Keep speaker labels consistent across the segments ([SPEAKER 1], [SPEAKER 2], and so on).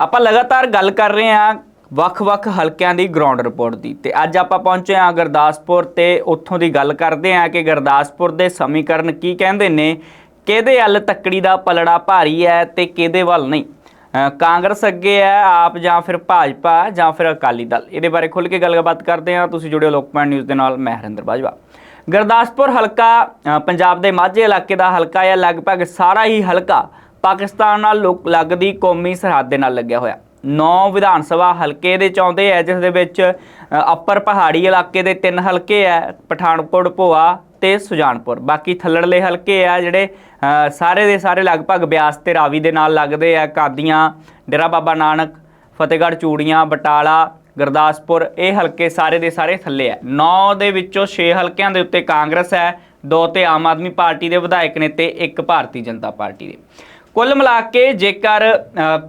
[SPEAKER 1] ਆਪਾਂ ਲਗਾਤਾਰ ਗੱਲ ਕਰ ਰਹੇ ਹਾਂ ਵੱਖ-ਵੱਖ ਹਲਕਿਆਂ ਦੀ ਗਰਾਊਂਡ ਰਿਪੋਰਟ ਦੀ ਤੇ ਅੱਜ ਆਪਾਂ ਪਹੁੰਚੇ ਹਾਂ ਗੁਰਦਾਸਪੁਰ ਤੇ ਉੱਥੋਂ ਦੀ ਗੱਲ ਕਰਦੇ ਹਾਂ ਕਿ ਗੁਰਦਾਸਪੁਰ ਦੇ ਸਮੀਕਰਨ ਕੀ ਕਹਿੰਦੇ ਨੇ, ਕਿਹਦੇ ਵੱਲ ਤੱਕੜੀ ਦਾ ਪਲੜਾ ਭਾਰੀ ਹੈ ਤੇ ਕਿਹਦੇ ਵੱਲ ਨਹੀਂ? ਕਾਂਗਰਸ ਅੱਗੇ ਹੈ, ਆਪ ਜਾਂ ਫਿਰ ਭਾਜਪਾ ਜਾਂ ਫਿਰ ਅਕਾਲੀ ਦਲ? ਇਹਦੇ ਬਾਰੇ ਖੁੱਲ ਕੇ ਗੱਲਬਾਤ ਕਰਦੇ ਹਾਂ, ਤੁਸੀਂ ਜੁੜਿਓ ਲੋਕਪਾਲ ਨਿਊਜ਼ ਦੇ ਨਾਲ, ਮੈਂ ਹਰਿੰਦਰ ਬਾਜਵਾ। ਗੁਰਦਾਸਪੁਰ ਹਲਕਾ ਪੰਜਾਬ ਦੇ ਮਾਝੇ ਇਲਾਕੇ ਦਾ ਹਲਕਾ ਹੈ, ਲਗਭਗ ਸਾਰਾ ਹੀ ਹਲਕਾ ਪਾਕਿਸਤਾਨ ਨਾਲ ਲੋਕ- ਲੱਗਦੀ ਕੌਮੀ ਸਰਹੱਦ ਦੇ ਨਾਲ ਲੱਗਿਆ ਹੋਇਆ। ਨੌ ਵਿਧਾਨ ਸਭਾ ਹਲਕੇ ਦੇ ਚਾਹੁੰਦੇ ਹੈ ਜਿਸ ਦੇ ਵਿੱਚ ਅ, ਅੱਪਰ ਪਹਾੜੀ ਇਲਾਕੇ ਦੇ ਤਿੰਨ ਹਲਕੇ ਹੈ ਪਠਾਨਕੋਟ ਭੋਆ ਤੇ ਸੁਜਾਨਪੁਰ। ਬਾਕੀ ਥੱਲੜਲੇ ਹਲਕੇ ਆ ਜਿਹੜੇ ਸਾਰੇ ਦੇ ਸਾਰੇ ਲਗਭਗ ਬਿਆਸ ਤੇ ਰਾਵੀ ਦੇ ਨਾਲ ਲੱਗਦੇ ਆ ਕਾਦੀਆਂ ਡੇਰਾ ਬਾਬਾ ਨਾਨਕ ਫਤਿਹਗੜ੍ਹ ਚੂੜੀਆਂ ਬਟਾਲਾ ਗੁਰਦਾਸਪੁਰ ਇਹ ਹਲਕੇ ਸਾਰੇ ਦੇ ਸਾਰੇ ਥੱਲੇ ਆ 9 ਦੇ ਵਿੱਚੋਂ 6 ਹਲਕਿਆਂ ਦੇ ਉੱਤੇ ਕਾਂਗਰਸ ਹੈ ਦੋ ਤੇ ਆਮ ਆਦਮੀ ਪਾਰਟੀ ਦੇ ਵਿਧਾਇਕ ਨੇ ਤੇ ਇੱਕ ਭਾਰਤੀ ਜਨਤਾ ਪਾਰਟੀ ਦੇ। ਕੁੱਲ ਮਿਲਾ ਕੇ ਜੇਕਰ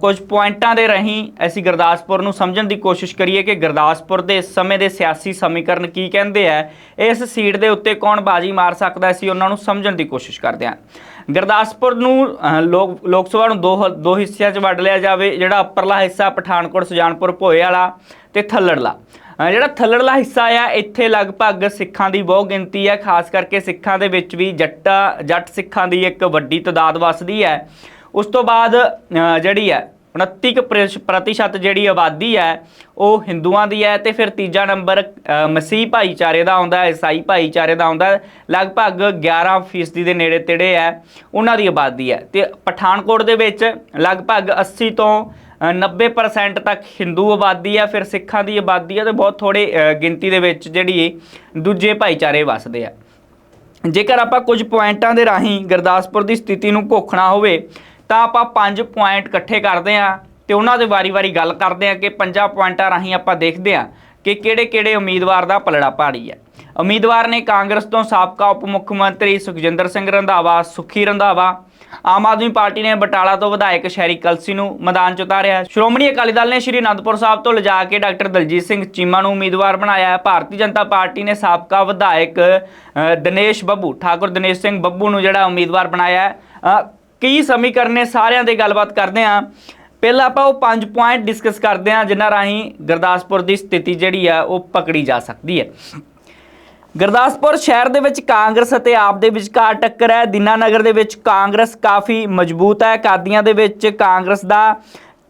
[SPEAKER 1] ਕੁਝ ਪੁਆਇੰਟਾਂ ਦੇ ਰਹੀ ਅਸੀਂ ਗੁਰਦਾਸਪੁਰ ਨੂੰ ਸਮਝਣ ਦੀ ਕੋਸ਼ਿਸ਼ ਕਰੀਏ ਕਿ ਗੁਰਦਾਸਪੁਰ ਦੇ ਇਸ ਸਮੇਂ ਦੇ ਸਿਆਸੀ ਸਮੀਕਰਨ ਕੀ ਕਹਿੰਦੇ ਆ, ਇਸ ਸੀਟ ਦੇ ਉੱਤੇ ਕੌਣ ਬਾਜੀ ਮਾਰ ਸਕਦਾ ਅਸੀਂ ਉਹਨਾਂ ਨੂੰ ਸਮਝਣ ਦੀ ਕੋਸ਼ਿਸ਼ ਕਰਦੇ ਹਾਂ। ਗੁਰਦਾਸਪੁਰ ਨੂੰ ਲੋਕ ਲੋਕ ਸਭਾ ਨੂੰ ਦੋ ਹ- ਦੋ ਹਿੱਸਿਆਂ 'ਚ ਵੰਡ ਲਿਆ ਜਾਵੇ, ਜਿਹੜਾ ਉੱਪਰਲਾ ਹਿੱਸਾ ਪਠਾਨਕੋਟ, ਸੁਜਾਨਪੁਰ ਭੋਏ ਵਾਲਾ ਤੇ ਥੱਲੜਲਾ। ਜਿਹੜਾ ਥੱਲੜਲਾ ਹਿੱਸਾ ਆ, ਇੱਥੇ ਲਗਭਗ ਸਿੱਖਾਂ ਦੀ ਬਹੁ ਗਿਣਤੀ ਹੈ ਖਾਸ ਕਰਕੇ ਸਿੱਖਾਂ ਦੇ ਵਿੱਚ ਵੀ ਜੱਟਾ, ਜੱਟ ਸਿੱਖਾਂ ਦੀ ਇੱਕ ਵੱਡੀ ਤਾਦਾਦ ਵਸਦੀ ਹੈ। ਉਸ ਤੋਂ ਬਾਅਦ ਜਿਹੜੀ ਹੈ 29 ਕੁ ਪ੍ਰਤਿਸ਼- ਪ੍ਰਤੀਸ਼ਤ ਜਿਹੜੀ ਆਬਾਦੀ ਹੈ ਉਹ ਹਿੰਦੂਆਂ ਦੀ ਹੈ ਤੇ ਫਿਰ ਤੀਜਾ ਨੰਬਰ ਮਸੀਹ ਭਾਈਚਾਰੇ ਦਾ ਆਉਂਦਾ ਹੈ ਈਸਾਈ ਭਾਈਚਾਰੇ ਦਾ ਆਉਂਦਾ ਲਗਭਗ 11% ਫੀਸਦੀ ਦੇ ਨੇੜੇ ਤੇੜੇ ਹੈ ਉਹਨਾਂ ਦੀ ਆਬਾਦੀ ਹੈ। ਤੇ ਪਠਾਨਕੋਟ ਦੇ ਵਿੱਚ ਲਗਭਗ 80 ਤੋਂ ਅ, 90% ਤੱਕ ਹਿੰਦੂ ਆਬਾਦੀ ਹੈ ਫਿਰ ਸਿੱਖਾਂ ਦੀ ਆਬਾਦੀ ਹੈ ਤੇ ਬਹੁਤ ਥੋੜੇ ਗਿਣਤੀ ਦੇ ਵਿੱਚ ਜਿਹੜੀ ਦੂਜੇ ਭਾਈਚਾਰੇ ਵਸਦੇ ਆ। ਜੇਕਰ ਆਪਾਂ ਕੁਝ ਪੁਆਇੰਟਾਂ ਦੇ ਰਾਹੀਂ ਗੁਰਦਾਸਪੁਰ ਦੀ ਸਥਿਤੀ ਨੂੰ ਘੋਖਣਾ ਹੋਵੇ ਤਾਂ ਆਪਾਂ ਪੰਜ ਪੁਆਇੰਟ ਇਕੱਠੇ ਕਰਦੇ ਹਾਂ ਤੇ ਉਹਨਾਂ ਦੇ ਵਾਰੀ-ਵਾਰੀ ਗੱਲ ਕਰਦੇ ਹਾਂ ਕਿ ਪੰਜਾਂ ਪੁਆਇੰਟਾਂ ਰਾਹੀਂ ਆਪਾਂ ਦੇਖਦੇ ਹਾਂ ਕਿ ਕਿਹੜੇ-ਕਿਹੜੇ ਉਮੀਦਵਾਰ ਦਾ ਪਲੜਾ ਭਾਰੀ ਹੈ। ਉਮੀਦਵਾਰ ਨੇ ਕਾਂਗਰਸ ਤੋਂ ਸਾਬਕਾ ਉਪ ਮੁੱਖ ਮੰਤਰੀ ਸੁਖਜਿੰਦਰ ਸਿੰਘ ਰੰਧਾਵਾ, ਸੁਖੀ ਰੰਧਾਵਾ, ਆਮ ਆਦਮੀ ਪਾਰਟੀ ਨੇ ਬਟਾਲਾ ਤੋਂ ਵਿਧਾਇਕ ਸ਼ਹਿਰੀ ਕਲਸੀ ਨੂੰ ਮੈਦਾਨ 'ਚ ਉਤਾਰਿਆ ਸ਼੍ਰੋਮਣੀ ਅਕਾਲੀ ਦਲ ਨੇ ਸ਼੍ਰੀ ਅਨੰਦਪੁਰ ਸਾਹਿਬ ਤੋਂ ਲਿਜਾ ਕੇ ਡਾਕਟਰ ਦਲਜੀਤ ਸਿੰਘ ਚੀਮਾ ਨੂੰ ਉਮੀਦਵਾਰ ਬਣਾਇਆ ਹੈ। ਭਾਰਤੀ ਜਨਤਾ ਪਾਰਟੀ ਨੇ ਸਾਬਕਾ ਵਿਧਾਇਕ ਦਿਨੇਸ਼ ਬੱਬੂ, ਠਾਕੁਰ ਦਿਨੇਸ਼ ਸਿੰਘ ਬੱਬੂ ਨੂੰ ਜਿਹੜਾ ਉਮੀਦਵਾਰ ਬਣਾਇਆ ਹੈ। ਕੀ ਸਮੀਕਰਨ ਨੇ ਸਾਰਿਆਂ ਦੇ ਗੱਲਬਾਤ ਕਰਦੇ ਹਾਂ। ਪਹਿਲਾਂ ਆਪਾਂ ਉਹ ਪੰਜ ਪੁਆਇੰਟ ਡਿਸਕਸ ਕਰਦੇ ਹਾਂ, ਜਿਨ੍ਹਾਂ ਰਾਹੀਂ ਗੁਰਦਾਸਪੁਰ ਦੀ ਸਥਿਤੀ ਜਿਹੜੀ ਆ, ਉਹ ਪਕੜੀ ਜਾ ਸਕਦੀ ਹੈ। ਗੁਰਦਾਸਪੁਰ ਸ਼ਹਿਰ ਦੇ ਵਿੱਚ ਕਾਂਗਰਸ ਅਤੇ ਆਪ ਦੇ ਵਿਚਕਾਰ ਟੱਕਰ ਹੈ। ਦੀਨਾਨਗਰ ਦੇ ਵਿੱਚ ਕਾਂਗਰਸ ਕਾਫੀ ਮਜ਼ਬੂਤ ਹੈ। ਕਾਦੀਆਂ ਦੇ ਵਿੱਚ ਕਾਂਗਰਸ ਦਾ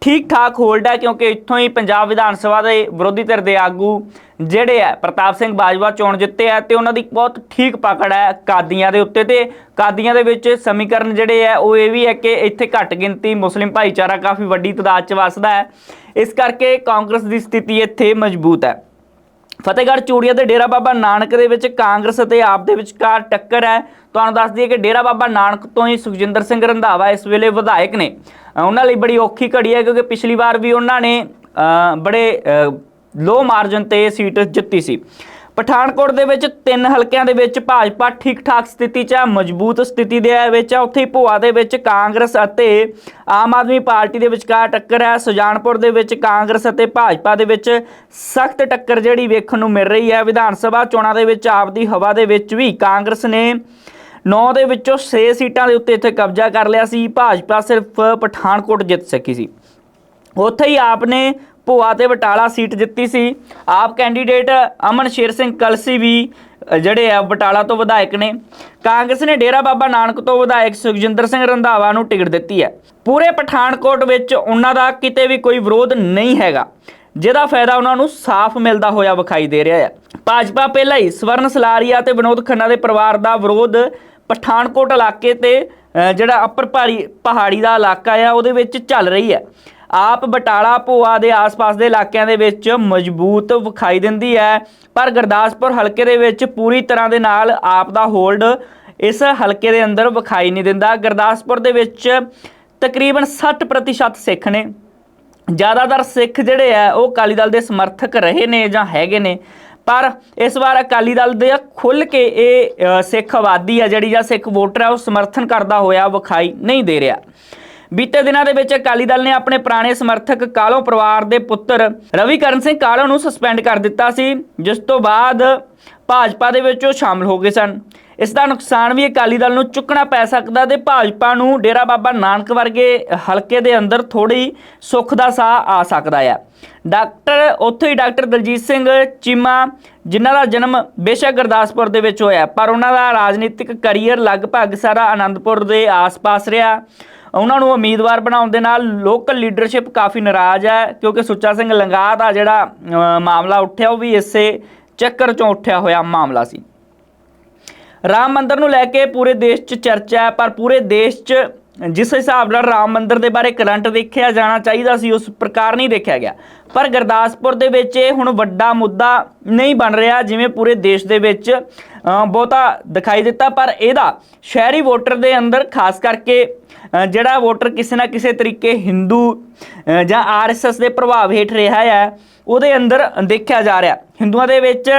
[SPEAKER 1] ਠੀਕ ਠਾਕ ਹੋਲਡ ਹੈ ਕਿਉਂਕਿ ਇੱਥੋਂ ਹੀ ਪੰਜਾਬ ਵਿਧਾਨ ਸਭਾ ਦੇ ਵਿਰੋਧੀ ਧਿਰ ਦੇ ਆਗੂ ਜਿਹੜੇ ਹੈ, ਪ੍ਰਤਾਪ ਸਿੰਘ ਬਾਜਵਾ ਚੋਣ ਜਿੱਤੇ ਆ ਤੇ ਉਹਨਾਂ ਦੀ ਬਹੁਤ ਠੀਕ ਪਕੜ ਹੈ ਕਾਦੀਆਂ ਦੇ ਉੱਤੇ ਤੇ ਕਾਦੀਆਂ ਦੇ ਵਿੱਚ ਸਮੀਕਰਨ ਜਿਹੜੇ ਹੈ, ਉਹ ਇਹ ਵੀ ਹੈ ਕਿ ਇੱਥੇ ਘੱਟ ਗਿਣਤੀ ਮੁਸਲਿਮ ਭਾਈਚਾਰਾ ਕਾਫੀ ਵੱਡੀ ਤਾਦਾਦ 'ਚ ਵਸਦਾ ਹੈ। ਇਸ ਕਰਕੇ ਕਾਂਗਰਸ ਦੀ ਸਥਿਤੀ ਇੱਥੇ ਮਜ਼ਬੂਤ ਹੈ। ਫਤਿਹਗੜ੍ਹ ਚੂੜੀਆਂ ਤੇ ਡੇਰਾ ਬਾਬਾ ਨਾਨਕ ਦੇ ਵਿੱਚ ਕਾਂਗਰਸ ਅਤੇ ਆਪ ਦੇ ਵਿਚਕਾਰ ਟੱਕਰ ਹੈ। ਤੁਹਾਨੂੰ ਦੱਸ ਦਈਏ ਕਿ ਡੇਰਾ ਬਾਬਾ ਨਾਨਕ ਤੋਂ ਹੀ ਸੁਖਜਿੰਦਰ ਸਿੰਘ ਰੰਧਾਵਾ ਇਸ ਵੇਲੇ ਵਿਧਾਇਕ ਨੇ। ਉਹਨਾਂ ਲਈ ਬੜੀ ਔਖੀ ਘੜੀ ਹੈ ਕਿਉਂਕਿ ਪਿਛਲੀ ਵਾਰ ਵੀ ਉਹਨਾਂ ਨੇ ਬੜੇ ਲੋ ਮਾਰਜਨ ਤੇ ਸੀਟ ਜਿੱਤੀ ਸੀ। ਪਠਾਨਕੋਟ ਦੇ ਵਿੱਚ ਤਿੰਨ ਹਲਕਿਆਂ ਦੇ ਵਿੱਚ ਭਾਜਪਾ ਠੀਕ ਠਾਕ ਸਥਿਤੀ 'ਚ ਆ, ਮਜ਼ਬੂਤ ਸਥਿਤੀ ਦੇ ਵਿੱਚ ਹੈ ਉੱਥੇ ਹੀ ਭੋਆ ਦੇ ਵਿੱਚ ਕਾਂਗਰਸ ਅਤੇ ਆਮ ਆਦਮੀ ਪਾਰਟੀ ਦੇ ਵਿਚਕਾਰ ਟੱਕਰ ਹੈ ਸੁਜਾਨਪੁਰ ਦੇ ਵਿੱਚ ਕਾਂਗਰਸ ਅਤੇ ਭਾਜਪਾ ਦੇ ਵਿੱਚ ਸਖਤ ਟੱਕਰ ਜਿਹੜੀ ਵੇਖਣ ਨੂੰ ਮਿਲ ਰਹੀ ਹੈ ਵਿਧਾਨ ਸਭਾ ਚੋਣਾਂ ਦੇ ਵਿੱਚ ਆਪਦੀ ਹਵਾ ਦੇ ਵਿੱਚ ਵੀ ਕਾਂਗਰਸ ਨੇ 9 ਦੇ ਵਿੱਚੋਂ 6 ਸੀਟਾਂ ਦੇ ਉੱਤੇ ਇੱਥੇ ਕਬਜ਼ਾ ਕਰ ਲਿਆ ਸੀ। ਭਾਜਪਾ ਸਿਰਫ ਪਠਾਨਕੋਟ ਜਿੱਤ ਸਕੀ ਸੀ। ਉੱਥੇ ਹੀ ਆਪ ਨੇ ਭੋਆ ਤੇ ਬਟਾਲਾ ਸੀਟ ਜਿੱਤੀ ਸੀ। ਆਪ ਕੈਂਡੀਡੇਟ ਅਮਨ ਸ਼ੇਰ ਸਿੰਘ ਕਲਸੀ ਵੀ ਜਿਹੜੇ ਆ ਬਟਾਲਾ ਤੋਂ ਵਿਧਾਇਕ ਨੇ। ਕਾਂਗਰਸ ਨੇ ਡੇਰਾ ਬਾਬਾ ਨਾਨਕ ਤੋਂ ਵਿਧਾਇਕ ਸੁਖਜਿੰਦਰ ਸਿੰਘ ਰੰਧਾਵਾ ਨੂੰ ਟਿਕਟ ਦਿੱਤੀ ਹੈ। ਪੂਰੇ ਪਠਾਨਕੋਟ ਵਿੱਚ ਉਹਨਾਂ ਦਾ ਕਿਤੇ ਵੀ ਕੋਈ ਵਿਰੋਧ ਨਹੀਂ ਹੈਗਾ, ਜਿਹਦਾ ਫਾਇਦਾ ਉਹਨਾਂ ਨੂੰ ਸਾਫ਼ ਮਿਲਦਾ ਹੋਇਆ ਵਿਖਾਈ ਦੇ ਰਿਹਾ ਹੈ। ਭਾਜਪਾ ਪਹਿਲਾਂ ਹੀ ਸਵਰਨ ਸਲਾਰੀਆ ਤੇ ਵਿਨੋਦ ਖੰਨਾ ਦੇ ਪਰਿਵਾਰ ਦਾ ਵਿਰੋਧ ਪਠਾਨਕੋਟ ਇਲਾਕੇ ਤੇ ਜਿਹੜਾ ਅੱਪਰ ਪਹਾੜੀ ਪਹਾੜੀ ਦਾ ਇਲਾਕਾ ਆ, ਉਹਦੇ ਵਿੱਚ ਚੱਲ ਰਹੀ ਹੈ। ਆਪ ਬਟਾਲਾ ਭੋਆ ਦੇ ਆਸ-ਪਾਸ ਦੇ ਇਲਾਕਿਆਂ ਦੇ ਵਿੱਚ ਮਜ਼ਬੂਤ ਵਿਖਾਈ ਦਿੰਦੀ ਹੈ। ਪਰ ਗੁਰਦਾਸਪੁਰ ਹਲਕੇ ਦੇ ਵਿੱਚ ਪੂਰੀ ਤਰ੍ਹਾਂ ਦੇ ਨਾਲ ਆਪ ਦਾ ਹੋਲਡ ਇਸ ਹਲਕੇ ਦੇ ਅੰਦਰ ਵਿਖਾਈ ਨਹੀਂ ਦਿੰਦਾ। ਗੁਰਦਾਸਪੁਰ ਦੇ ਵਿੱਚ ਤਕਰੀਬਨ 60% ਸਿੱਖ ਨੇ। ਜ਼ਿਆਦਾਤਰ ਸਿੱਖ ਜਿਹੜੇ ਆ ਉਹ ਅਕਾਲੀ ਦਲ ਦੇ ਸਮਰਥਕ ਰਹੇ ਨੇ ਜਾਂ ਹੈਗੇ ਨੇ। ਪਰ ਇਸ ਵਾਰ ਅਕਾਲੀ ਦਲ ਦੇ ਖੁੱਲ ਕੇ ਇਹ ਸਿੱਖ ਆਬਾਦੀ ਆ ਜਿਹੜੀ ਜਾਂ ਸਿੱਖ ਵੋਟਰ ਆ, ਉਹ ਸਮਰਥਨ ਕਰਦਾ ਹੋਇਆ ਵਿਖਾਈ ਨਹੀਂ ਦੇ ਰਿਹਾ। ਬੀਤੇ ਦਿਨਾਂ ਦੇ ਵਿੱਚ ਅਕਾਲੀ ਦਲ ਨੇ ਆਪਣੇ ਪੁਰਾਣੇ ਸਮਰਥਕ ਕਾਲੋ ਪਰਿਵਾਰ ਦੇ ਪੁੱਤਰ ਰਵੀਕਰਨ ਸਿੰਘ ਕਾਲੋ ਨੂੰ ਸਸਪੈਂਡ ਕਰ ਦਿੱਤਾ ਸੀ, ਜਿਸ ਤੋਂ ਬਾਅਦ ਭਾਜਪਾ ਦੇ ਵਿੱਚ ਉਹ ਸ਼ਾਮਲ ਹੋ ਗਏ ਸਨ। ਇਸ ਦਾ ਨੁਕਸਾਨ ਵੀ ਅਕਾਲੀ ਦਲ ਨੂੰ ਚੁੱਕਣਾ ਪੈ ਸਕਦਾ ਤੇ ਭਾਜਪਾ ਨੂੰ ਡੇਰਾ ਬਾਬਾ ਨਾਨਕ ਵਰਗੇ ਹਲਕੇ ਦੇ ਅੰਦਰ ਥੋੜੀ ਸੁੱਖ ਦਾ ਸਾਹ ਆ ਸਕਦਾ ਹੈ ਡਾਕਟਰ, ਉੱਥੇ ਹੀ ਡਾਕਟਰ ਦਲਜੀਤ ਸਿੰਘ ਚੀਮਾ, ਜਿਨ੍ਹਾਂ ਦਾ ਜਨਮ ਬੇਸ਼ੱਕ ਗੁਰਦਾਸਪੁਰ ਦੇ ਵਿੱਚ ਹੋਇਆ, ਪਰ ਉਹਨਾਂ ਦਾ ਰਾਜਨੀਤਿਕ ਕੈਰੀਅਰ ਲਗਭਗ ਸਾਰਾ ਆਨੰਦਪੁਰ ਦੇ ਆਸ-ਪਾਸ ਰਿਹਾ। ਉਹਨਾਂ ਨੂੰ ਉਮੀਦਵਾਰ ਬਣਾਉਣ ਦੇ ਨਾਲ ਲੋਕਲ ਲੀਡਰਸ਼ਿਪ ਕਾਫੀ ਨਾਰਾਜ਼ ਹੈ, ਕਿਉਂਕਿ ਸੁੱਚਾ ਸਿੰਘ ਲੰਗਾਹ ਦਾ ਜਿਹੜਾ ਮਾਮਲਾ ਉੱਠਿਆ, ਉਹ ਵੀ ਇਸੇ ਚੱਕਰ ਚੋਂ ਉੱਠਿਆ ਹੋਇਆ ਮਾਮਲਾ ਸੀ। ਰਾਮ ਮੰਦਰ ਨੂੰ ਲੈ ਕੇ ਪੂਰੇ ਦੇਸ਼ 'ਚ ਚਰਚਾ ਹੈ ਪਰ ਪੂਰੇ ਦੇਸ਼ 'ਚ ਜਿਸ ਹਿਸਾਬ ਨਾਲ ਰਾਮ ਮੰਦਰ ਦੇ ਬਾਰੇ ਕਰੰਟ ਦੇਖਿਆ ਜਾਣਾ ਚਾਹੀਦਾ ਸੀ ਉਸ ਪ੍ਰਕਾਰ ਨਹੀਂ ਦੇਖਿਆ ਗਿਆ। ਪਰ ਗੁਰਦਾਸਪੁਰ ਦੇ ਵਿੱਚ ਇਹ ਹੁਣ ਵੱਡਾ ਮੁੱਦਾ ਨਹੀਂ ਬਣ ਰਿਹਾ ਜਿਵੇਂ ਪੂਰੇ ਦੇਸ਼ ਦੇ ਵਿੱਚ ਬਹੁਤਾ ਦਿਖਾਈ ਦਿੱਤਾ। ਪਰ ਇਹਦਾ ਸ਼ਹਿਰੀ ਵੋਟਰ ਦੇ ਅੰਦਰ ਖਾਸ ਕਰਕੇ ਜਿਹੜਾ ਵੋਟਰ ਕਿਸੇ ਨਾ ਕਿਸੇ ਤਰੀਕੇ ਹਿੰਦੂ ਅ, ਜਾਂ ਆਰਐਸਐਸ ਦੇ ਪ੍ਰਭਾਵ ਹੇਠ ਰਿਹਾ ਹੈ ਉਹਦੇ ਅੰਦਰ ਦੇਖਿਆ ਜਾ ਰਿਹਾ। ਹਿੰਦੂਆਂ ਦੇ ਵਿੱਚ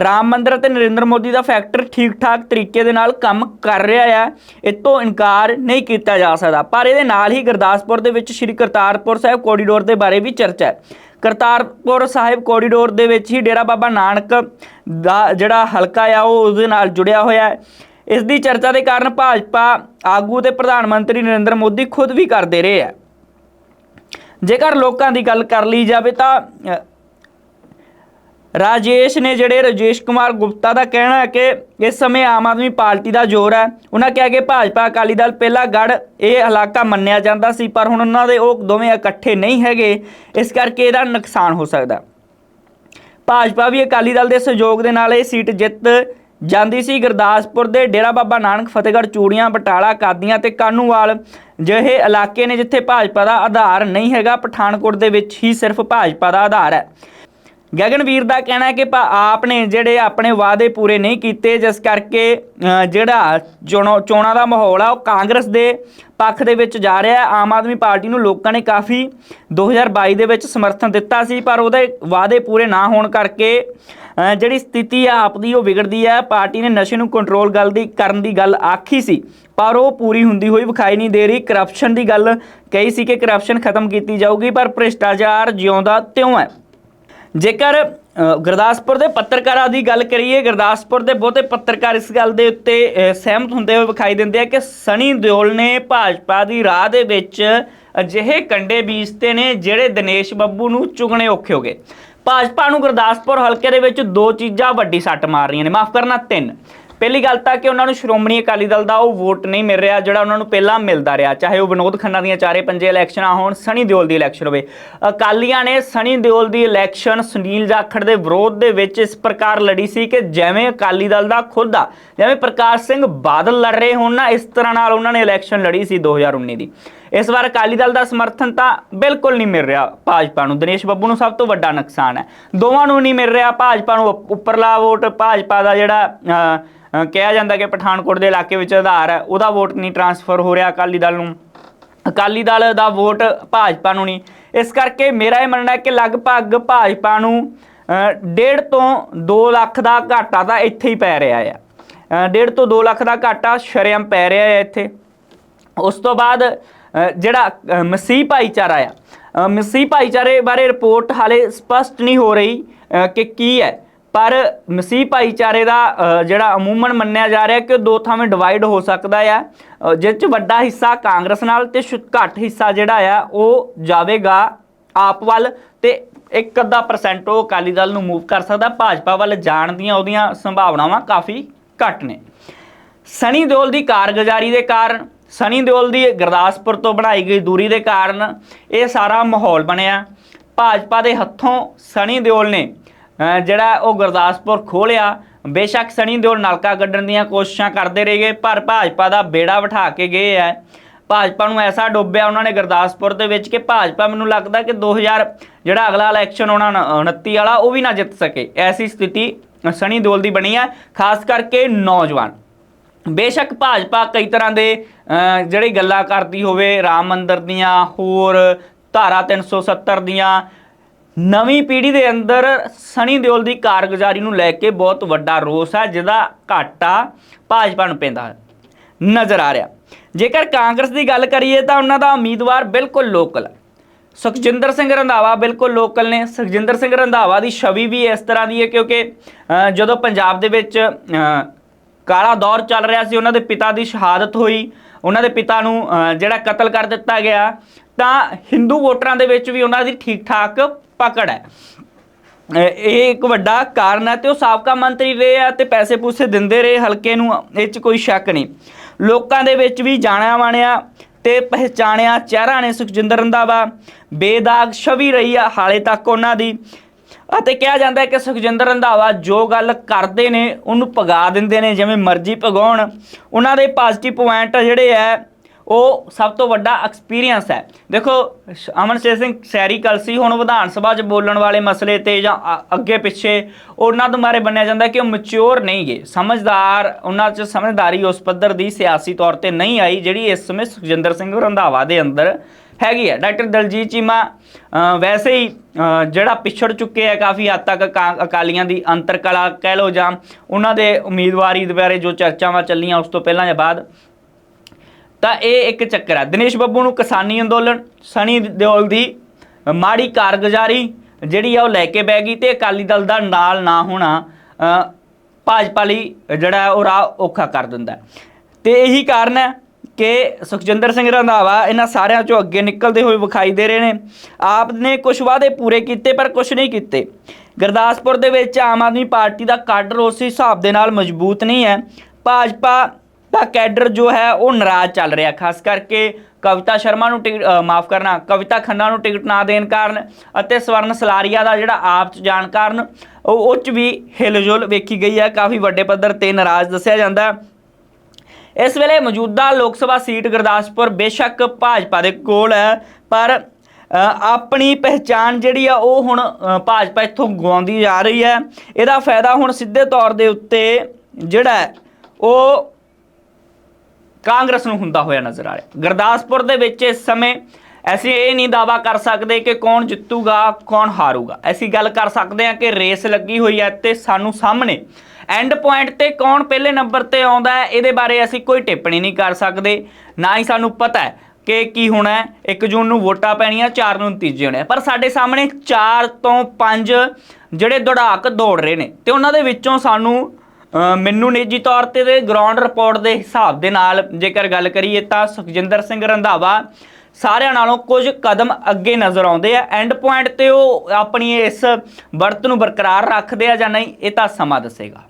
[SPEAKER 1] ਰਾਮ ਮੰਦਿਰ ਅਤੇ ਨਰਿੰਦਰ ਮੋਦੀ ਦਾ ਫੈਕਟਰ ਠੀਕ ਠਾਕ ਤਰੀਕੇ ਦੇ ਨਾਲ ਕੰਮ ਕਰ ਰਿਹਾ ਹੈ ਇਹ ਤੋਂ ਇਨਕਾਰ ਨਹੀਂ ਕੀਤਾ ਜਾ ਸਕਦਾ। ਪਰ ਇਹਦੇ ਨਾਲ ਹੀ ਗੁਰਦਾਸਪੁਰ ਦੇ ਵਿੱਚ ਸ਼੍ਰੀ ਕਰਤਾਰਪੁਰ ਸਾਹਿਬ ਕੋਰੀਡੋਰ ਦੇ ਬਾਰੇ ਵੀ ਚਰਚਾ ਹੈ। ਕਰਤਾਰਪੁਰ ਸਾਹਿਬ ਕੋਰੀਡੋਰ ਦੇ ਵਿੱਚ ਹੀ ਡੇਰਾ ਬਾਬਾ ਨਾਨਕ ਦਾ ਜਿਹੜਾ ਹਲਕਾ ਆ, ਉਹ ਉਹਦੇ ਨਾਲ ਜੁੜਿਆ ਹੋਇਆ ਹੈ। ਇਸ ਦੀ ਚਰਚਾ ਦੇ ਕਾਰਨ ਭਾਜਪਾ ਆਗੂ ਤੇ ਪ੍ਰਧਾਨ ਮੰਤਰੀ ਨਰਿੰਦਰ ਮੋਦੀ ਖੁਦ ਵੀ ਕਰਦੇ ਰਹੇ ਆ ਜੇਕਰ ਲੋਕਾਂ ਦੀ ਗੱਲ ਕਰ ਲਈ ਜਾਵੇ ਤਾਂ ਰਾਜੇਸ਼ ਨੇ ਜਿਹੜੇ ਰਾਜੇਸ਼ ਕੁਮਾਰ ਗੁਪਤਾ ਦਾ ਕਹਿਣਾ ਹੈ ਕਿ ਇਸ ਸਮੇਂ ਆਮ ਆਦਮੀ ਪਾਰਟੀ ਦਾ ਜ਼ੋਰ ਹੈ। ਉਹਨਾਂ ਕਿਹਾ ਕਿ ਭਾਜਪਾ ਅਕਾਲੀ ਦਲ ਪਹਿਲਾ ਗੜ ਇਹ ਇਲਾਕਾ ਮੰਨਿਆ ਜਾਂਦਾ ਸੀ, ਪਰ ਹੁਣ ਉਹਨਾਂ ਦੇ ਉਹ ਦੋਵੇਂ ਇਕੱਠੇ ਨਹੀਂ ਹੈਗੇ। ਇਸ ਕਰਕੇ ਇਹਦਾ ਨੁਕਸਾਨ ਹੋ ਸਕਦਾ ਭਾਜਪਾ ਵੀ ਅਕਾਲੀ ਦਲ ਦੇ ਸਹਿਯੋਗ ਦੇ ਨਾਲ ਇਹ ਸੀਟ ਜਿੱਤ ਜਾਂਦੀ ਸੀ। ਗੁਰਦਾਸਪੁਰ ਦੇ ਡੇਰਾ ਬਾਬਾ ਨਾਨਕ ਫਤਿਹਗੜ੍ਹ ਚੂੜੀਆਂ, ਬਟਾਲਾ, ਕਾਦੀਆਂ ਤੇ ਕਾਨੂੰਵਾਲ ਜਿਹੇ ਇਲਾਕੇ ਨੇ ਜਿੱਥੇ ਭਾਜਪਾ ਦਾ ਆਧਾਰ ਨਹੀਂ ਹੈਗਾ। ਪਠਾਨਕੋਟ ਦੇ ਵਿੱਚ ਹੀ ਸਿਰਫ ਭਾਜਪਾ ਦਾ ਆਧਾਰ ਹੈ। ਗਗਨਵੀਰ ਦਾ ਕਹਿਣਾ ਹੈ ਕਿ ਭਾ- ਆਪ ਨੇ ਜਿਹੜੇ ਆਪਣੇ ਵਾਅਦੇ ਪੂਰੇ ਨਹੀਂ ਕੀਤੇ, ਜਿਸ ਕਰਕੇ ਜਿਹੜਾ ਚੋਣੋ- ਚੋਣਾਂ ਦਾ ਮਾਹੌਲ ਆ, ਉਹ ਕਾਂਗਰਸ ਦੇ ਪੱਖ ਦੇ ਵਿੱਚ ਜਾ ਰਿਹਾ ਆਮ ਆਦਮੀ ਪਾਰਟੀ ਨੂੰ ਲੋਕਾਂ ਨੇ ਕਾਫੀ 2022 ਦੇ ਵਿੱਚ ਸਮਰਥਨ ਦਿੱਤਾ ਸੀ, ਪਰ ਉਹਦੇ ਵਾਅਦੇ ਪੂਰੇ ਨਾ ਹੋਣ ਕਰਕੇ ਜਿਹੜੀ ਸਥਿਤੀ ਆ, ਆਪ ਦੀ ਉਹ ਵਿਗੜਦੀ ਹੈ ਪਾਰਟੀ ਨੇ ਨਸ਼ੇ ਨੂੰ ਕੰਟਰੋਲ ਗੱਲ ਦੀ, ਕਰਨ ਦੀ ਗੱਲ ਆਖੀ ਸੀ, ਪਰ ਉਹ ਪੂਰੀ ਹੁੰਦੀ ਹੋਈ ਵਿਖਾਈ ਨਹੀਂ ਦੇ ਰਹੀ। ਕਰਪਸ਼ਨ ਦੀ ਗੱਲ ਕਹੀ ਸੀ ਕਿ ਕਰਪਸ਼ਨ ਖਤਮ ਕੀਤੀ ਜਾਊਗੀ, ਪਰ ਭ੍ਰਿਸ਼ਟਾਚਾਰ ਜਿਉਂਦਾ ਤਿਉਂ ਹੈ। ਜੇਕਰ ਗੁਰਦਾਸਪੁਰ ਦੇ ਪੱਤਰਕਾਰਾਂ ਦੀ ਗੱਲ ਕਰੀਏ, ਗੁਰਦਾਸਪੁਰ ਦੇ ਬਹੁਤੇ ਪੱਤਰਕਾਰ ਇਸ ਗੱਲ ਦੇ ਉੱਤੇ ਸਹਿਮਤ ਹੁੰਦੇ ਹੋਏ ਵਿਖਾਈ ਦਿੰਦੇ ਆ ਕਿ ਸਨੀ ਦਿਓਲ ਨੇ ਭਾਜਪਾ ਦੀ ਰਾਹ ਦੇ ਵਿੱਚ ਅਜਿਹੇ ਕੰਡੇ ਬੀਜਤੇ ਨੇ ਜਿਹੜੇ ਦਿਨੇਸ਼ ਬੱਬੂ ਨੂੰ ਚੁਗਣੇ ਔਖੇ ਹੋ ਗਏ। ਭਾਜਪਾ ਨੂੰ ਗੁਰਦਾਸਪੁਰ ਹਲਕੇ ਦੇ ਵਿੱਚ ਦੋ ਚੀਜ਼ਾਂ ਵੱਡੀ ਸੱਟ ਮਾਰ ਰਹੀਆਂ ਨੇ। ਮਾਫ ਕਰਨਾ, ਤਿੰਨ। ਪਹਿਲੀ ਗੱਲ ਤਾਂ ਕਿ ਉਹਨਾਂ ਨੂੰ ਸ਼੍ਰੋਮਣੀ ਅਕਾਲੀ ਦਲ ਦਾ ਉਹ ਵੋਟ ਨਹੀਂ ਮਿਲ ਰਿਹਾ ਜਿਹੜਾ ਉਹਨਾਂ ਨੂੰ ਪਹਿਲਾਂ ਮਿਲਦਾ ਰਿਹਾ, ਚਾਹੇ ਉਹ ਵਿਨੋਦ ਖੰਨਾ ਦੀਆਂ ਚਾਰੇ ਪੰਜੇ ਇਲੈਕਸ਼ਨਾਂ ਹੋਣ, ਸਣੀ ਦਿਓਲ ਦੀ ਇਲੈਕਸ਼ਨ ਹੋਵੇ। ਅਕਾਲੀਆਂ ਨੇ ਸਣੀ ਦਿਓਲ ਦੀ ਇਲੈਕਸ਼ਨ ਸੁਨੀਲ ਜਾਖੜ ਦੇ ਵਿਰੋਧ ਦੇ ਵਿੱਚ ਇਸ ਪ੍ਰਕਾਰ ਲੜੀ ਸੀ ਕਿ ਜਿਵੇਂ ਅਕਾਲੀ ਦਲ ਦਾ ਖੁਦ ਆ, ਜਿਵੇਂ ਪ੍ਰਕਾਸ਼ ਸਿੰਘ ਬਾਦਲ ਲੜ ਰਹੇ ਹੋਣ ਨਾ, ਇਸ ਤਰ੍ਹਾਂ ਨਾਲ ਉਹਨਾਂ ਨੇ ਇਲੈਕਸ਼ਨ ਲੜੀ ਸੀ 2019 ਦੀ। ਇਸ ਵਾਰ ਅਕਾਲੀ ਦਲ ਦਾ ਸਮਰਥਨ ਤਾਂ ਬਿਲਕੁਲ ਨਹੀਂ ਮਿਲ ਰਿਹਾ ਭਾਜਪਾ ਨੂੰ। ਦਿਨੇਸ਼ ਬੱਬੂ ਨੂੰ ਸਭ ਤੋਂ ਵੱਡਾ ਨੁਕਸਾਨ ਹੈ। ਦੋਵਾਂ ਨੂੰ ਨਹੀਂ ਮਿਲ ਰਿਹਾ ਭਾਜਪਾ ਨੂੰ ਉੱਪ- ਉੱਪਰਲਾ ਵੋਟ। ਭਾਜਪਾ ਦਾ ਜਿਹੜਾ ਕਿਹਾ ਜਾਂਦਾ ਕਿ ਪਠਾਨਕੋਟ ਦੇ ਇਲਾਕੇ ਵਿੱਚ ਆਧਾਰ ਹੈ ਉਹਦਾ ਵੋਟ ਨਹੀਂ ਟਰਾਂਸਫਰ ਹੋ ਰਿਹਾ ਅਕਾਲੀ ਦਲ ਨੂੰ। ਅਕਾਲੀ ਦਲ ਦਾ ਵੋਟ ਭਾਜਪਾ ਨੂੰ ਨਹੀਂ। ਇਸ ਕਰਕੇ ਮੇਰਾ ਇਹ ਮੰਨਣਾ ਹੈ ਕਿ ਲਗਭਗ ਭਾਜਪਾ ਨੂੰ ਅ, ਡੇਢ ਤੋਂ 2 ਲੱਖ ਦਾ ਘਾਟਾ ਤਾਂ ਇੱਥੇ ਹੀ ਪੈ ਰਿਹਾ ਹੈ ਅ, ਡੇਢ ਤੋਂ 2 ਲੱਖ ਦਾ ਘਾਟਾ ਸ਼ਰੇਆਮ ਪੈ ਰਿਹਾ ਹੈ ਇੱਥੇ। ਉਸ ਤੋਂ ਬਾਅਦ ਜਿਹੜਾ ਮਸੀਹ ਭਾਈਚਾਰਾ ਆ ਮਸੀਹ ਭਾਈਚਾਰੇ ਬਾਰੇ ਰਿਪੋਰਟ ਹਾਲੇ ਸਪਸ਼ਟ ਨਹੀਂ ਹੋ ਰਹੀ ਕਿ ਕੀ ਹੈ। ਪਰ ਮਸੀਹ ਭਾਈਚਾਰੇ ਦਾ ਜਿਹੜਾ ਅਮੂਮਨ ਮੰਨਿਆ ਜਾ ਰਿਹਾ ਕਿ ਉਹ ਦੋ ਥਾਵੇਂ ਡਿਵਾਈਡ ਹੋ ਸਕਦਾ ਆ ਜਿਸ ਚ ਵੱਡਾ ਹਿੱਸਾ ਕਾਂਗਰਸ ਨਾਲ ਤੇ ਸ਼ੁ- ਘੱਟ ਹਿੱਸਾ ਜਿਹੜਾ ਆ, ਉਹ ਜਾਵੇਗਾ ਆਪ ਵੱਲ ਤੇ ਇੱਕ ਅੱਧਾ ਪਰਸੈਂਟ ਉਹ ਅਕਾਲੀ ਦਲ ਨੂੰ ਮੂਵ ਕਰ ਸਕਦਾ। ਭਾਜਪਾ ਵੱਲ ਜਾਣ ਦੀਆਂ ਉਹਦੀਆਂ ਸੰਭਾਵਨਾਵਾਂ ਕਾਫੀ ਘੱਟ ਨੇ। ਸਨੀ ਦਿਓਲ ਦੀ ਕਾਰਗੁਜ਼ਾਰੀ ਦੇ ਕਾਰਨ ਸਨੀ ਦਿਓਲ ਦੀ ਗੁਰਦਾਸਪੁਰ ਤੋਂ ਬਣਾਈ ਗਈ ਦੂਰੀ ਦੇ ਕਾਰਨ ਇਹ ਸਾਰਾ ਮਾਹੌਲ ਬਣਿਆ। ਭਾਜਪਾ ਦੇ ਹੱਥੋਂ ਸਨੀ ਦਿਓਲ ਨੇ ਜਿਹੜਾ ਉਹ ਗੁਰਦਾਸਪੁਰ ਖੋਲਿਆ ਬੇਸ਼ੱਕ ਸਨੀ ਦਿਓਲ ਨਲਕਾ ਕੱਢਣ ਦੀਆਂ ਕੋਸ਼ਿਸ਼ਾਂ ਕਰਦੇ ਰਹੇਗੇ ਪਰ ਭਾਜਪਾ ਦਾ ਬੇੜਾ ਬਿਠਾ ਕੇ ਗਏ ਐ। ਭਾਜਪਾ ਨੂੰ ਐਸਾ ਡੋਬਿਆ ਉਹਨਾਂ ਨੇ ਗੁਰਦਾਸਪੁਰ ਦੇ ਵਿੱਚ ਕਿ ਭਾਜਪਾ ਮੈਨੂੰ ਲੱਗਦਾ ਕਿ 2000 ਜਿਹੜਾ ਅਗਲਾ ਇਲੈਕਸ਼ਨ ਹੋਣਾ ਨ- 29 ਵਾਲਾ ਉਹ ਵੀ ਨਾ ਜਿੱਤ ਸਕੇ। ਐਸੀ ਸਥਿਤੀ ਸਨੀ ਦਿਓਲ ਦੀ ਬਣੀ ਹੈ ਖਾਸ ਕਰਕੇ ਨੌਜਵਾਨ। ਬੇਸ਼ੱਕ ਭਾਜਪਾ ਕਈ ਤਰ੍ਹਾਂ ਦੇ ਜਿਹੜੀ ਗੱਲਾਂ ਕਰਦੀ ਹੋਵੇ, ਰਾਮ ਮੰਦਰ ਦੀਆਂ, ਹੋਰ ਧਾਰਾ 370 ਦੀਆਂ, ਨਵੀਂ ਪੀੜ੍ਹੀ ਦੇ ਅੰਦਰ ਸਨੀ ਦਿਓਲ ਦੀ ਕਾਰਗੁਜ਼ਾਰੀ ਨੂੰ ਲੈ ਕੇ ਬਹੁਤ ਵੱਡਾ ਰੋਸ ਹੈ, ਜਿਹਦਾ ਘਾਟਾ ਭਾਜਪਾ ਨੂੰ ਪੈਂਦਾ ਨਜ਼ਰ ਆ ਰਿਹਾ। ਜੇਕਰ ਕਾਂਗਰਸ ਦੀ ਗੱਲ ਕਰੀਏ ਤਾਂ ਉਹਨਾਂ ਦਾ ਉਮੀਦਵਾਰ ਬਿਲਕੁਲ ਲੋਕਲ ਸੁਖਜਿੰਦਰ ਸਿੰਘ ਰੰਧਾਵਾ ਬਿਲਕੁਲ ਲੋਕਲ ਨੇ। ਸੁਖਜਿੰਦਰ ਸਿੰਘ ਰੰਧਾਵਾ ਦੀ ਛਵੀ ਵੀ ਇਸ ਤਰ੍ਹਾਂ ਦੀ ਹੈ ਕਿਉਂਕਿ ਜਦੋਂ ਪੰਜਾਬ ਦੇ ਵਿੱਚ ਕਾਲਾ ਦੌਰ ਚੱਲ ਰਿਹਾ ਸੀ, ਉਹਨਾਂ ਦੇ ਪਿਤਾ ਦੀ ਸ਼ਹਾਦਤ ਹੋਈ, ਉਹਨਾਂ ਦੇ ਪਿਤਾ ਨੂੰ ਜਿਹੜਾ ਕਤਲ ਕਰ ਦਿੱਤਾ ਗਿਆ, ਤਾਂ ਹਿੰਦੂ ਵੋਟਰਾਂ ਦੇ ਵਿੱਚ ਵੀ ਉਹਨਾਂ ਦੀ ਠੀਕ ਠਾਕ ਪਕੜ ਹੈ। ਇਹ ਇੱਕ ਵੱਡਾ ਕਾਰਨ ਹੈ ਤੇ ਉਹ ਸਾਬਕਾ ਮੰਤਰੀ ਰਹੇ ਆ ਤੇ ਪੈਸੇ ਪੂਸੇ ਦਿੰਦੇ ਰਹੇ, ਹਲਕੇ ਨੂੰ, ਇਹ 'ਚ ਕੋਈ ਸ਼ੱਕ ਨਹੀਂ। ਲੋਕਾਂ ਦੇ ਵਿੱਚ ਵੀ ਜਾਣਿਆ ਮਾਣਿਆ ਤੇ ਪਹਿਚਾਣਿਆ ਚਿਹਰਾ ਨੇ ਸੁਖਜਿੰਦਰ ਰੰਧਾਵਾ। ਬੇਦਾਗ ਛਵੀ ਰਹੀ ਆ ਹਾਲੇ ਤੱਕ ਉਹਨਾਂ ਦੀ। ਅਤੇ ਕਿਹਾ ਜਾਂਦਾ ਹੈ ਕਿ ਸੁਖਜਿੰਦਰ ਰੰਧਾਵਾ ਜੋ ਗੱਲ ਕਰਦੇ ਨੇ, ਉਹਨੂੰ ਪਗਾ ਦਿੰਦੇ ਨੇ, ਜਿਵੇਂ ਮਰਜ਼ੀ ਪਗਾਉਣ ਉਹਨਾਂ ਦੇ ਪੋਜ਼ਿਟਿਵ ਪੁਆਇੰਟ ਜਿਹੜੇ ਹੈ, ਉਹ ਸਭ ਤੋਂ ਵੱਡਾ ਐਕਸਪੀਰੀਅੰਸ ਹੈ। ਦੇਖੋ ਸ਼- ਅਮਨਸ਼ੇਰ ਸਿੰਘ ਸੈਰੀ ਕਲਸੀ ਹੁਣ ਵਿਧਾਨ ਸਭਾ 'ਚ ਬੋਲਣ ਵਾਲੇ ਮਸਲੇ ਤੇ ਜਾਂ ਅੱਗੇ ਪਿੱਛੇ ਉਹਨਾਂ ਦੇ ਬਾਰੇ ਮੰਨਿਆ ਜਾਂਦਾ ਕਿ ਉਹ ਮੈਚੁਰ ਨਹੀਂ ਗਏ। ਸਮਝਦਾਰ, ਉਹਨਾਂ 'ਚ ਸਮਝਦਾਰੀ ਉਸ ਪੱਧਰ ਦੀ ਸਿਆਸੀ ਤੌਰ ਤੇ ਨਹੀਂ ਆਈ, ਜਿਹੜੀ ਇਸ ਸਮੇਂ ਸੁਖਜਿੰਦਰ ਸਿੰਘ ਰੰਧਾਵਾ ਦੇ ਅੰਦਰ ਹੈਗੀ ਹੈ ਡਾਕਟਰ ਦਲਜੀਤ ਚੀਮਾ ਵੈਸੇ ਹੀ ਜਿਹੜਾ ਪਿਛੜ ਚੁੱਕੇ ਹੈ ਕਾਫੀ ਹੱਦ ਤੱਕ ਅਕਾ- ਅਕਾਲੀਆਂ ਦੀ ਅੰਤਰ ਕਲਾ ਕਹਿ ਲਓ ਜਾਂ ਉਹਨਾਂ ਦੇ ਉਮੀਦਵਾਰੀ ਦੇ ਬਾਰੇ ਜੋ ਚਰਚਾਵਾਂ ਚੱਲੀਆਂ ਉਸ ਤੋਂ ਪਹਿਲਾਂ ਜਾਂ ਬਾਅਦ, ਤਾਂ ਇਹ ਇੱਕ ਚੱਕਰ ਹੈ ਦਿਨੇਸ਼ ਬੱਬੂ ਨੂੰ ਕਿਸਾਨੀ ਅੰਦੋਲਨ, ਸਣੀ ਦਿਓਲ ਦੀ ਮਾੜੀ ਕਾਰਗੁਜ਼ਾਰੀ ਜਿਹੜੀ ਆ ਉਹ ਲੈ ਕੇ ਬਹਿ ਗਈ ਤੇ ਅਕਾਲੀ ਦਲ ਦਾ ਨਾਲ ਨਾ ਹੋਣਾ ਭਾਜਪਾ ਲਈ ਜਿਹੜਾ ਉਹ ਰਾਹ ਔਖਾ ਕਰ ਦਿੰਦਾ ਹੈ। ਤੇ ਇਹੀ ਕਾਰਨ ਹੈ ਕਿ ਸੁਖਜਿੰਦਰ ਸਿੰਘ ਰੰਧਾਵਾ ਇਹਨਾਂ ਸਾਰਿਆਂ ਚੋਂ ਅੱਗੇ ਨਿਕਲਦੇ ਹੋਏ ਵਿਖਾਈ ਦੇ ਰਹੇ ਨੇ। ਆਪ ਨੇ ਕੁਝ ਵਾਅਦੇ ਪੂਰੇ ਕੀਤੇ ਪਰ ਕੁਝ ਨਹੀਂ ਕੀਤੇ। ਗੁਰਦਾਸਪੁਰ ਦੇ ਵਿੱਚ ਆਮ ਆਦਮੀ ਪਾਰਟੀ ਦਾ ਕਾਡਰ ਉਸ ਹਿਸਾਬ ਦੇ ਨਾਲ ਮਜ਼ਬੂਤ ਨਹੀਂ ਹੈ। ਭਾਜਪਾ ਦਾ ਕੈਡਰ ਜੋ ਹੈ ਉਹ ਨਾਰਾਜ਼ ਚੱਲ ਰਿਹਾ, ਖਾਸ ਕਰਕੇ ਕਵਿਤਾ ਸ਼ਰਮਾ ਨੂੰ ਟਿਕਟ ਮਾਫ ਕਰਨਾ, ਕਵਿਤਾ ਖੰਨਾ ਨੂੰ ਟਿਕਟ ਨਾ ਦੇਣ ਕਾਰਨ ਅਤੇ ਸਵਰਨ ਸਲਾਰੀਆ ਦਾ ਜਿਹੜਾ ਆਪ ਚ ਜਾਣ ਕਾਰਨ ਉਹ ਉਹ ਚ ਵੀ ਹਿਲਜੁਲ ਵੇਖੀ ਗਈ ਹੈ। ਕਾਫੀ ਵੱਡੇ ਪੱਧਰ ਤੇ ਨਾਰਾਜ਼ ਦੱਸਿਆ ਜਾਂਦਾ ਹੈ। ਇਸ ਵੇਲੇ ਮੌਜੂਦਾ ਲੋਕ ਸਭਾ ਸੀਟ ਗੁਰਦਾਸਪੁਰ ਬੇਸ਼ੱਕ ਭਾਜਪਾ ਦੇ ਕੋਲ ਹੈ, ਪਰ ਆਪਣੀ ਪਹਿਚਾਣ ਜਿਹੜੀ ਆ ਉਹ ਹੁਣ ਭਾਜਪਾ ਇੱਥੋਂ ਗਵਾਉਂਦੀ ਜਾ ਰਹੀ ਹੈ। ਇਹਦਾ ਫਾਇਦਾ ਹੁਣ ਸਿੱਧੇ ਤੌਰ ਦੇ ਉੱਤੇ ਜਿਹੜਾ ਉਹ ਕਾਂਗਰਸ ਨੂੰ ਹੁੰਦਾ ਹੋਇਆ ਨਜ਼ਰ ਆ ਰਿਹਾ। ਗੁਰਦਾਸਪੁਰ ਦੇ ਵਿੱਚ ਇਸ ਸਮੇਂ ਅਸੀਂ ਇਹ ਨਹੀਂ ਦਾਵਾ ਕਰ ਸਕਦੇ ਕਿ ਕੌਣ ਜਿੱਤੂਗਾ, ਕੌਣ ਹਾਰੂਗਾ। ਅਸੀਂ ਗੱਲ ਕਰ ਸਕਦੇ ਹਾਂ ਕਿ ਰੇਸ ਲੱਗੀ ਹੋਈ ਹੈ ਤੇ ਸਾਨੂੰ ਸਾਹਮਣੇ ਐਂਡ ਪੁਆਇੰਟ ਤੇ ਕੌਣ ਪਹਿਲੇ ਨੰਬਰ ਤੇ ਆਉਂਦਾ ਹੈ, ਇਹਦੇ ਬਾਰੇ ਅਸੀਂ ਕੋਈ ਟਿੱਪਣੀ ਨਹੀਂ ਕਰ ਸਕਦੇ। ਨਾ ਹੀ ਸਾਨੂੰ ਪਤਾ ਹੈ ਕਿ ਕੀ ਹੋਣਾ ਹੈ। 1 ਜੂਨ ਨੂੰ ਵੋਟਾਂ ਪੈਣੀਆਂ 4 ਨੂੰ ਨਤੀਜੇ ਹੋਣੇ। ਪਰ ਸਾਡੇ ਸਾਹਮਣੇ 4 ਤੋਂ 5 ਜਿਹੜੇ ਦੌੜਾਕ ਦੌੜ ਰਹੇ ਨੇ, ਤੇ ਉਹਨਾਂ ਦੇ ਵਿੱਚੋਂ ਸਾਨੂੰ ਮੈਨੂੰ ਨਿੱਜੀ ਤੌਰ ਤੇ ਤੇ ਗਰਾਊਂਡ ਰਿਪੋਰਟ ਦੇ ਹਿਸਾਬ ਦੇ ਨਾਲ ਜੇਕਰ ਗੱਲ ਕਰੀਏ ਤਾਂ ਸੁਖਜਿੰਦਰ ਸਿੰਘ ਰੰਧਾਵਾ ਸਾਰਿਆਂ ਨਾਲੋਂ ਕੁਝ ਕਦਮ ਅੱਗੇ ਨਜ਼ਰ ਆਉਂਦੇ ਆ। ਐਂਡ ਪੁਆਇੰਟ ਤੇ ਉਹ ਆਪਣੀ ਇਸ ਵਰਤ ਨੂੰ ਬਰਕਰਾਰ ਰੱਖਦੇ ਆ ਜਾਂ ਨਹੀਂ, ਇਹ ਤਾਂ ਸਮਾਂ ਦੱਸੇਗਾ।